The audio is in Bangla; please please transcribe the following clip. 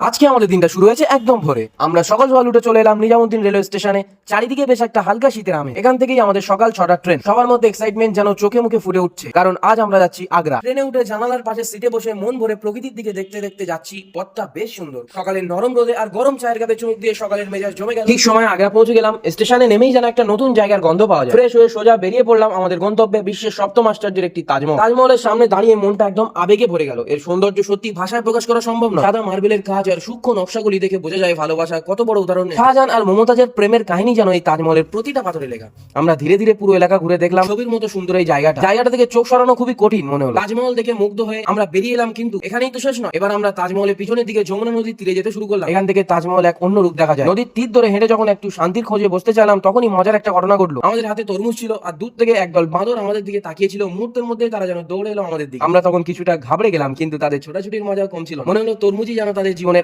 আজকে আমাদের দিনটা শুরু হয়েছে একদম ভোরে। আমরা সকাল সকাল উঠে চলে এলাম নিজামুদ্দিন রেলওয়ে স্টেশনে। চারিদিকে বেশ একটা হালকা শীতের আমে এখান থেকেই আমাদের সকাল ছটার ট্রেন। সবার মধ্যে এক্সাইটমেন্ট যেন চোখে মুখে ফুটে উঠছে। কারণ আজ আমরা যাচ্ছি আগ্রা। ট্রেনে উঠে জানালার পাশে সিটে বসে মন ভরে প্রকৃতির দিকে দেখতে দেখতে যাচ্ছি। পথটা বেশ সুন্দর। সকালের নরম রোদে আর গরম চায়ের কাপে চুমুক দিয়ে সকালের মেজাজ জমে গেল। ঠিক সময় আগ্রা পৌঁছে গেলাম। স্টেশনে নেমেই যেন একটা নতুন জায়গার গন্ধ পাওয়া যায়। ফ্রেশ হয়ে সোজা বেরিয়ে পড়লাম আমাদের গন্তব্যে বিশ্বের সপ্তম আশ্চর্যের একটি তাজমহল। তাজমহলের সামনে দাঁড়িয়ে মনটা একদম আবেগে ভরে গেল। এর সৌন্দর্য সত্যি ভাষায় প্রকাশ করা সম্ভব নয়। সাদা মার্বেলের কাজ আর সূক্ষ্ম নকশাগুলি দেখে বোঝা যায় ভালোবাসা কত বড় উদাহরণ। শাহজাহান আর মমতাজের প্রেমের কাহিনী যেন এই তাজমহলের প্রতিটা পাথরে লেখা। আমরা ধীরে ধীরে পুরো এলাকা ঘুরে দেখলাম। ছবির মতো সুন্দর এই জায়গাটা। জায়গাটা থেকে চোখ সরানো খুবই কঠিন মনে হলো। তাজমহল দেখে মুগ্ধ হয়ে আমরা বেরিয়ে এলাম কিন্তু এখানেই তো শেষ নয়। এবার আমরা তাজমহলের পিছনের দিকে যমুনা নদীর তীরে যেতে শুরু করলাম। এখান থেকে তাজমহল এক অন্য রূপ দেখা যায়। নদীর তীর ধরে হেঁটে যখন একটু শান্তির খোঁজে বসতে চাইলাম, তখনই মজার একটা ঘটনা ঘটলো। আমাদের হাতে তরমুজ ছিল আর দূর থেকে একদল বাঁদর আমাদের দিকে তাকিয়েছিল। মুহূর্তের মধ্যে তারা যেন দৌড়ে এলো আমাদের দিকে। আমরা তখন কিছুটা ঘাবড়ে গেলাম কিন্তু তাদের ছোটাছুটির মজা কম ছিল। মনে হলো তরমুজই যেন তাদের জীবনের